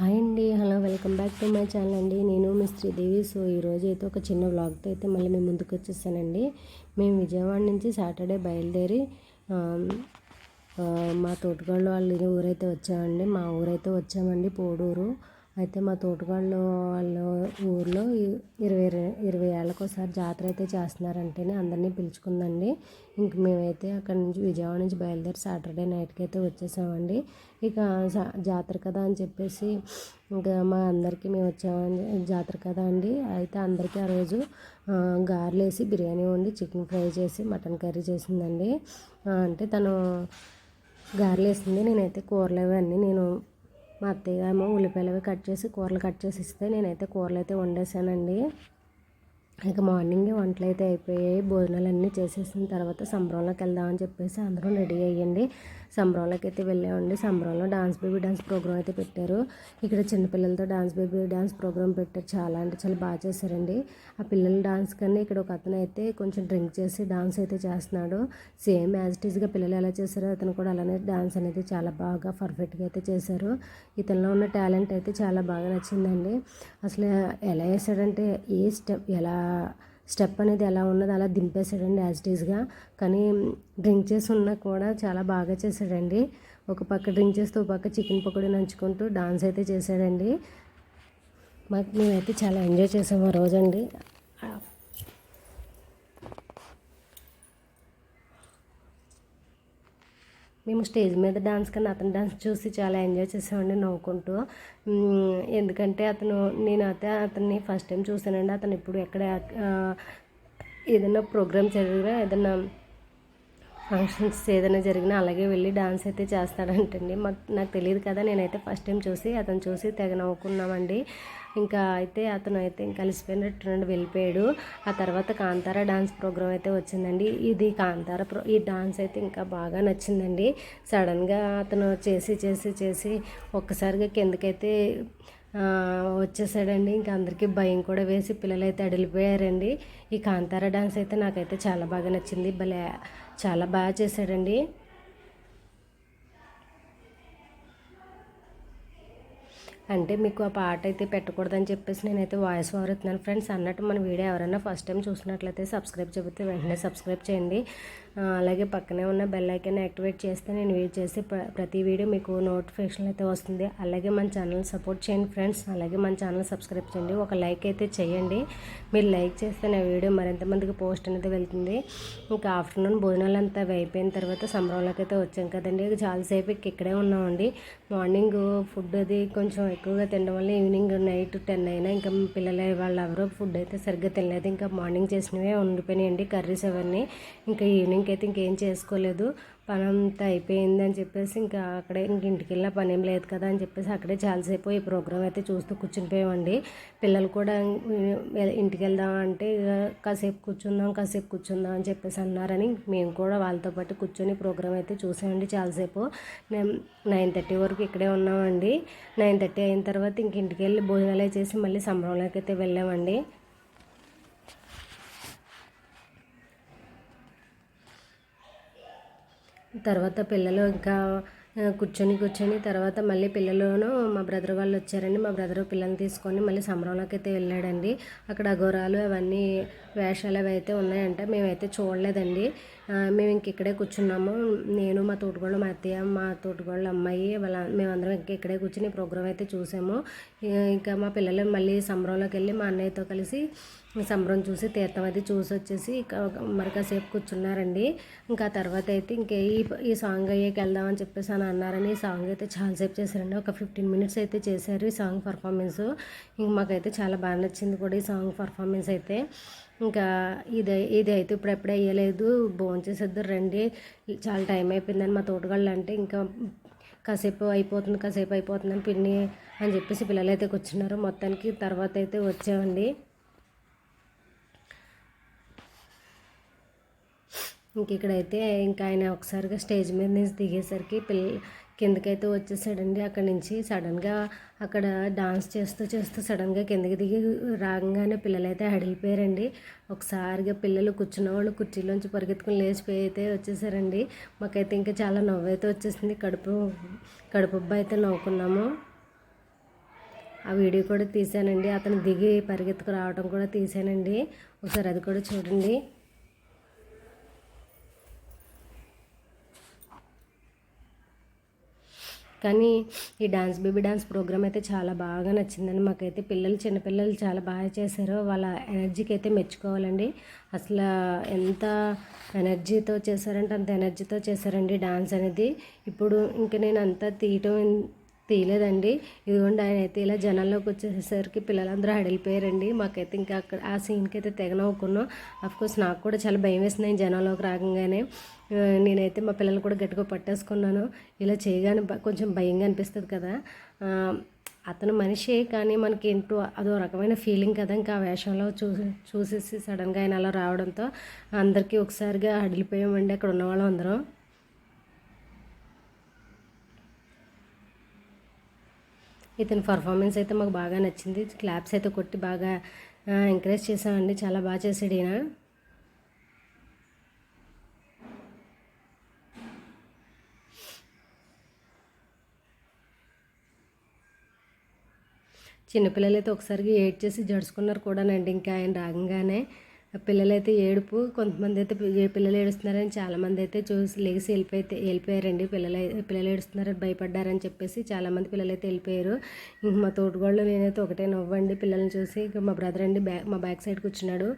Hi అండి hello welcome back to my channel అండి. నేను మీ శ్రీదేవి. సో ఈరోజు అయితే ఒక చిన్న వ్లాగ్తో అయితే మళ్ళీ మేము ముందుకు వచ్చేసానండి మేము విజయవాడ నుంచి సాటర్డే బయలుదేరి మా తోటగాళ్ళు వాళ్ళ ఊరైతే వచ్చామండి. మా ఊరైతే వచ్చామండి పోడూరు. అయితే మా తోటగాళ్ళు వాళ్ళ ఊర్లో ఇరవై ఇరవై ఏళ్ళకి ఒకసారి జాతర అయితే చేస్తున్నారంటేనే అందరినీ పిలుచుకుందండి. ఇంక మేమైతే అక్కడ నుంచి విజయవాడ నుంచి బయలుదేరి సాటర్డే నైట్కి అయితే వచ్చేసామండి. ఇక జాతర కదా అని చెప్పేసి ఇంకా మా అందరికీ మేము వచ్చామని జాతర కదా అండి. అయితే అందరికీ ఆ రోజు గారెలు వేసి బిర్యానీ వండి చికెన్ ఫ్రై చేసి మటన్ కర్రీ చేసిందండి. అంటే తను గారెలు వేసింది నేనైతే కూరలు అవన్నీ నేను మా అత్తయ్య ఏమో ఉల్లిపాయలు కట్ చేసి కూరలు కట్ చేసి ఇస్తే నేనైతే కూరలు అయితే వండేసానండి. ఇక మార్నింగ్ వంటలు అయితే అయిపోయాయి. భోజనాలు అన్నీ చేసేసిన తర్వాత సంబరంలోకి వెళ్దామని చెప్పేసి అందరం రెడీ అయ్యండి. సంబరంలోకి అయితే వెళ్ళామండి. సంబరంలో డాన్స్ బేబీ డాన్స్ ప్రోగ్రామ్ అయితే పెట్టారు. ఇక్కడ చిన్నపిల్లలతో డాన్స్ బేబీ డాన్స్ ప్రోగ్రామ్ పెట్టారు. చాలా అంటే చాలా బాగా చేశారండి. ఆ పిల్లల డాన్స్ కన్నా ఇక్కడ ఒక అతను అయితే కొంచెం డ్రింక్ చేసి డాన్స్ అయితే చేస్తున్నాడు. సేమ్ యాజ్ ఇట్ ఈస్గా పిల్లలు ఎలా చేశారో అతను కూడా అలానే డాన్స్ అనేది చాలా బాగా పర్ఫెక్ట్గా అయితే చేశారు. ఇతనిలో ఉన్న టాలెంట్ అయితే చాలా బాగా నచ్చిందండి. అసలు ఎలా వేసాడంటే ఏ స్టెప్ ఎలా స్టెప్ అనేది ఎలా ఉన్నదో అలా దింపేశాడండి యాజ్ ఇస్గా కానీ డ్రింక్ చేసి ఉన్నా కూడా చాలా బాగా చేశాడండి. ఒక పక్క డ్రింక్ చేస్తూ ఒక పక్క చికెన్ పకోడీ నంచుకుంటూ డాన్స్ అయితే చేశాడండి. మాకు మేమైతే చాలా ఎంజాయ్ చేసాము ఆ రోజండి. మేము స్టేజ్ మీద డాన్స్ కన్నా అతని డాన్స్ చూసి చాలా ఎంజాయ్ చేసామండి నవ్వుకుంటూ. ఎందుకంటే అతను నేను అయితే అతన్ని ఫస్ట్ టైం చూసానండి అతను ఇప్పుడు ఎక్కడ ఏదైనా ప్రోగ్రామ్ జరిగినా ఏదైనా ఫంక్షన్స్ ఏదైనా జరిగినా అలాగే వెళ్ళి డాన్స్ అయితే చేస్తాడంటండి. మాకు నాకు తెలియదు కదా నేనైతే ఫస్ట్ టైం చూసి అతను చూసి తెగ నవ్వుకున్నామండి. ఇంకా అయితే అతను అయితే కలిసిపోయినట్టు నుండి వెళ్ళిపోయాడు. ఆ తర్వాత కాంతార డాన్స్ ప్రోగ్రామ్ అయితే వచ్చిందండి. ఇది కాంతార ప్రో ఈ డాన్స్ అయితే ఇంకా బాగా నచ్చిందండి. సడన్గా అతను చేసి చేసి చేసి ఒక్కసారిగా కిందకైతే వచ్చేసాడండి. ఇంకా అందరికీ భయం కూడా వేసి పిల్లలు అయితే అడిలిపోయారండి. ఈ కాంతార డాన్స్ అయితే నాకైతే చాలా బాగా నచ్చింది. భలే చాలా బాగా చేశాడండి. అంటే మీకు ఆ పాట అయితే పెట్టకూడదని చెప్పేసి నేనైతే వాయిస్ ఓవర్ ఇస్తున్నాను ఫ్రెండ్స్ అన్నట్టు మన వీడియో ఎవరైనా ఫస్ట్ టైం చూసినట్లయితే సబ్స్క్రైబ్ చెబితే వెంటనే సబ్స్క్రైబ్ చేయండి. అలాగే పక్కనే ఉన్న బెల్ ఐకాన్ యాక్టివేట్ చేస్తే నేను వీడియో చేసి ప్రతి వీడియో మీకు నోటిఫికేషన్ అయితే వస్తుంది. అలాగే మన ఛానల్ సపోర్ట్ చేయండి ఫ్రెండ్స్ అలాగే మన ఛానల్ సబ్స్క్రైబ్ చేయండి. ఒక లైక్ అయితే చేయండి. మీరు లైక్ చేస్తే నా వీడియో మరింత మందికి పోస్ట్ అనేది వెళ్తుంది. ఇంకా ఆఫ్టర్నూన్ భోజనాలు అంతా అయిపోయిన తర్వాత సంబరంలోకి అయితే వచ్చాం కదండి. చాలాసేపు ఇక్కడే ఉన్నామండి. మార్నింగ్ ఫుడ్ అది కొంచెం ఎక్కువగా తినడం వల్ల ఈవినింగ్ నైట్ టెన్ అయినా ఇంకా పిల్లలు వాళ్ళు ఎవరో ఫుడ్ అయితే సరిగ్గా తినలేదు. ఇంకా మార్నింగ్ చేసినవే ఉండిపోయినాయండి. కర్రీస్ అవన్నీ. ఇంకా ఈవినింగ్ ఇంకైతే ఇంకేం చేసుకోలేదు. పని అంతా అయిపోయింది అని చెప్పేసి ఇంకా అక్కడే ఇంక ఇంటికి వెళ్ళిన పని ఏం లేదు కదా అని చెప్పేసి అక్కడే చాలాసేపు ఈ ప్రోగ్రామ్ అయితే చూస్తూ కూర్చునిపోయామండి. పిల్లలు కూడా ఇంటికి వెళ్దాం అంటే కాసేపు కూర్చుందాం కాసేపు కూర్చుందాం అని చెప్పేసి అన్నారని మేము కూడా వాళ్ళతో పాటు కూర్చొని ప్రోగ్రామ్ అయితే చూసామండి చాలాసేపు. నైన్ థర్టీ వరకు ఇక్కడే ఉన్నామండి. నైన్ థర్టీ అయిన తర్వాత ఇంక ఇంటికి వెళ్ళి భోజనాలు చేసి మళ్ళీ సంబరంలోకి అయితే వెళ్ళామండి. తర్వాత పిల్లలు ఇంకా కూర్చొని కూర్చొని తర్వాత మళ్ళీ పిల్లలను మా బ్రదర్ వాళ్ళు వచ్చారండి. మా బ్రదర్ పిల్లల్ని తీసుకొని మళ్ళీ సంబరంలోకి అయితే వెళ్ళాడండి. అక్కడ అఘోరాలు అవన్నీ వేషాలు అవి అయితే ఉన్నాయంట. మేమైతే చూడలేదండి. మేము ఇంక ఇక్కడే కూర్చున్నాము. నేను మా తోటగోళ్ళ మా అత్తయ్య మా తోటగోళ్ళ అమ్మాయి వాళ్ళ మేమందరం ఇంక ఇక్కడే కూర్చుని ప్రోగ్రామ్ అయితే చూసాము. ఇంకా మా పిల్లలు మళ్ళీ సంబరంలోకి వెళ్ళి మా అన్నయ్యతో కలిసి సంబరం చూసి తీర్థం అది చూసి వచ్చేసి మరి కాసేపు కూర్చున్నారండి. ఇంకా తర్వాత అయితే ఇంకే ఈ ఈ సాంగ్ అయ్యాక వెళ్దామని చెప్పేసి అని అన్నారని ఈ సాంగ్ అయితే చాలాసేపు చేశారండి. ఒక ఫిఫ్టీన్ మినిట్స్ అయితే చేశారు ఈ సాంగ్ పర్ఫార్మెన్స్. ఇంక మాకైతే చాలా బాగా నచ్చింది కూడా ఈ సాంగ్ పర్ఫార్మెన్స్ అయితే. ఇంకా ఇది ఇది అయితే ఇప్పుడు ఎప్పుడు వేయలేదు భోంచేసేద్దరు రండి. చాలా టైం అయిపోయిందని మా తోటగాళ్ళు అంటే ఇంకా కాసేపు అయిపోతుంది కాసేపు అయిపోతుందని పిన్ని అని చెప్పేసి పిల్లలు అయితే కూర్చున్నారు. మొత్తానికి తర్వాత అయితే వచ్చామండి. ఇంక ఇక్కడైతే ఇంకా ఆయన ఒకసారిగా స్టేజ్ మీద నుంచి దిగేసరికి పిల్ల కిందకైతే వచ్చేసాడండి. అక్కడి నుంచి సడన్గా అక్కడ డాన్స్ చేస్తూ చేస్తూ సడన్గా కిందకి దిగి రాగానే పిల్లలైతే అడిగిపోయారండి. ఒకసారిగా పిల్లలు కూర్చున్న వాళ్ళు కుర్చీలోంచి పరిగెత్తుకుని లేచిపోయి అయితే వచ్చేసారండి. మాకైతే ఇంకా చాలా నవ్వైతే వచ్చేసింది. కడుపు కడుపు అయితే నవ్వుకున్నాము. ఆ వీడియో కూడా తీసానండి అతను దిగి పరిగెత్తుకు రావడం కూడా తీసానండి ఒకసారి అది కూడా చూడండి. కానీ ఈ డాన్స్ బేబీ డాన్స్ ప్రోగ్రామ్ అయితే చాలా బాగా నచ్చిందండి. మాకైతే పిల్లలు చిన్నపిల్లలు చాలా బాగా చేశారు. వాళ్ళ ఎనర్జీకి అయితే మెచ్చుకోవాలండి. అసలు ఎంత ఎనర్జీతో చేశారంటే అంత ఎనర్జీతో చేశారండి డాన్స్ అనేది. ఇప్పుడు ఇంకా నేను అంతా తీయటం తీయలేదండి ఇదిగోండి ఆయన అయితే ఇలా జనాల్లోకి వచ్చేసరికి పిల్లలందరూ హడిలిపోయారండి మాకైతే ఇంకా అక్కడ ఆ సీన్కి అయితే తెగ నవ్వుకున్నాం కోర్స్ నాకు కూడా చాలా భయం వేసింది జనాల్లోకి రాగానే. నేనైతే మా పిల్లలు కూడా గట్టిగా పట్టేసుకున్నాను. ఇలా చేయగానే కొంచెం భయంగా అనిపిస్తుంది కదా. అతను మనిషి కానీ మనకి ఏంటో అదో రకమైన ఫీలింగ్ కదా ఇంకా ఆ వేషంలో చూసి చూసేసి సడన్గా ఆయన అలా రావడంతో అందరికీ ఒకసారిగా హడిలిపోయామండి అక్కడ ఉన్నవాళ్ళం అందరం ఇతని పర్ఫార్మెన్స్ అయితే మాకు బాగా నచ్చింది. క్లాప్స్ అయితే కొట్టి బాగా ఎంకరేజ్ చేసామండి చాలా బాగా చేసాడు ఈయన. చిన్నపిల్లలైతే ఒకసారిగా ఏడ్ చేసి జడుచుకున్నారు కూడానండి. ఇంకా ఆయన రాగానే పిల్లలైతే ఏడుపు కొంతమంది అయితే పిల్లలు ఏడుస్తున్నారని చాలామంది అయితే చూసి లేచి వెళ్ళిపోయితే వెళ్ళిపోయారండి. పిల్లలు పిల్లలు ఏడుస్తున్నారని భయపడ్డారని చెప్పేసి చాలామంది పిల్లలు అయితే వెళ్ళిపోయారు. ఇంక మా తోటగోళ్ళు నేనైతే ఒకటే నవ్వండి. పిల్లల్ని చూసి ఇంకా మా బ్రదర్ అండి బ్యాక్ మా బ్యాక్ సైడ్ కూర్చున్నాడు.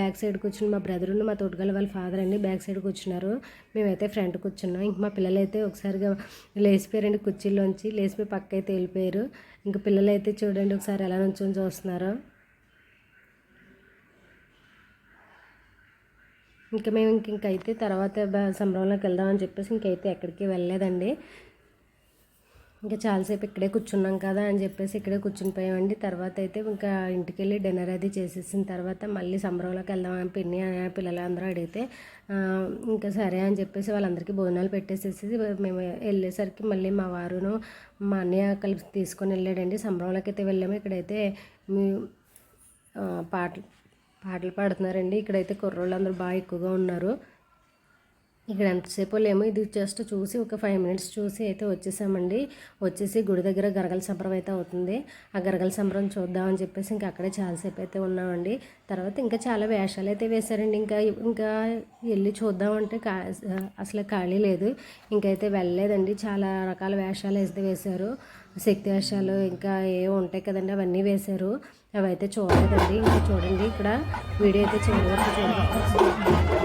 బ్యాక్ సైడ్ కూర్చుని మా బ్రదర్ మా తోటగోళ్ళ వాళ్ళ ఫాదర్ అండి బ్యాక్ సైడ్ కూర్చున్నారు. మేమైతే ఫ్రంట్ కూర్చున్నాం. ఇంక మా పిల్లలు అయితే ఒకసారిగా లేచిపోయారండి కుర్చీలోంచి లేచిపోయి పక్క అయితే వెళ్ళిపోయారు. ఇంకా పిల్లలు అయితే చూడండి ఒకసారి ఎలా నుంచొని చూస్తున్నారో. ఇంకా మేము ఇంక ఇంకైతే తర్వాత సంబరంలోకి వెళ్దామని చెప్పేసి ఇంకైతే ఎక్కడికి వెళ్ళలేదండి. ఇంకా చాలాసేపు ఇక్కడే కూర్చున్నాం కదా అని చెప్పేసి ఇక్కడే కూర్చునిపోయామండి తర్వాత అయితే ఇంకా ఇంటికి వెళ్ళి డిన్నర్ అది చేసేసిన తర్వాత మళ్ళీ సంబరంలోకి వెళ్దామని పిన్ని పిల్లలందరూ అడిగితే ఇంకా సరే అని చెప్పేసి వాళ్ళందరికీ భోజనాలు పెట్టేసేసి మేము వెళ్ళేసరికి మళ్ళీ మా వారును మా అన్నయ్య కలిసి తీసుకొని వెళ్ళాడండి. సంబరంలోకి అయితే వెళ్ళాము. ఇక్కడైతే మీ పాటలు పాటలు పాడుతున్నారండి. ఇక్కడైతే కుర్రోళ్ళు అందరూ బాగా ఎక్కువగా ఉన్నారు. ఇక్కడ ఎంతసేపు లేమో ఇది జస్ట్ చూసి ఒక ఫైవ్ మినిట్స్ చూసి అయితే వచ్చేసామండి. వచ్చేసి గుడి దగ్గర గరగల సంబరం అయితే అవుతుంది. ఆ గరగల సంబరం చూద్దామని చెప్పేసి ఇంకా అక్కడే చాలాసేపు అయితే ఉన్నామండి. తర్వాత ఇంకా చాలా వేషాలు అయితే వేశారండి. ఇంకా ఇంకా వెళ్ళి చూద్దామంటే కా అసలు ఖాళీ లేదు. ఇంకైతే వెళ్ళలేదండి. చాలా రకాల వేషాలు అయితే వేశారు. శక్తి వేషాలు ఇంకా ఏ ఉంటాయి కదండి అవన్నీ వేశారు. అవి అయితే చూడలేదండి. ఇంకా చూడండి ఇక్కడ వీడియో అయితే చివరి వరకు చూడండి.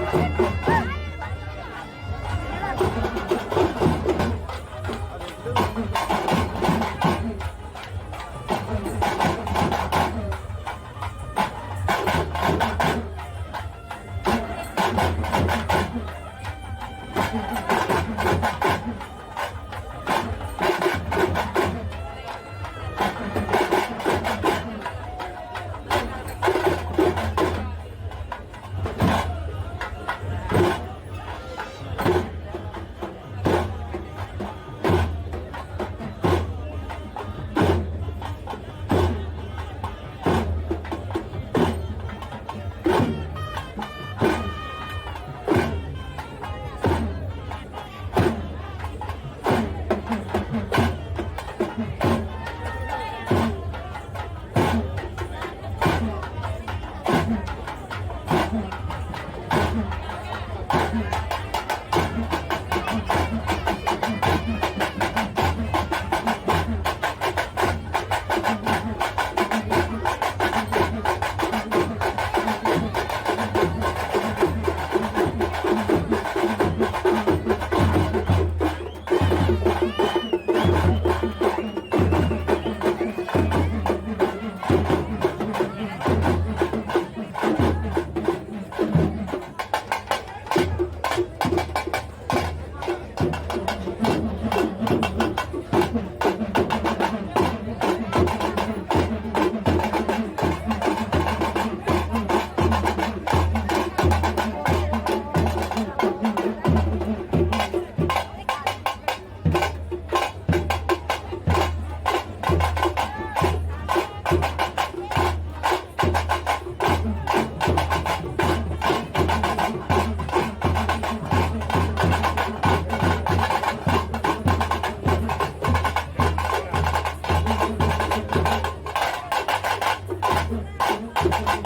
Thank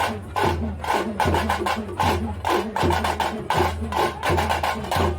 you.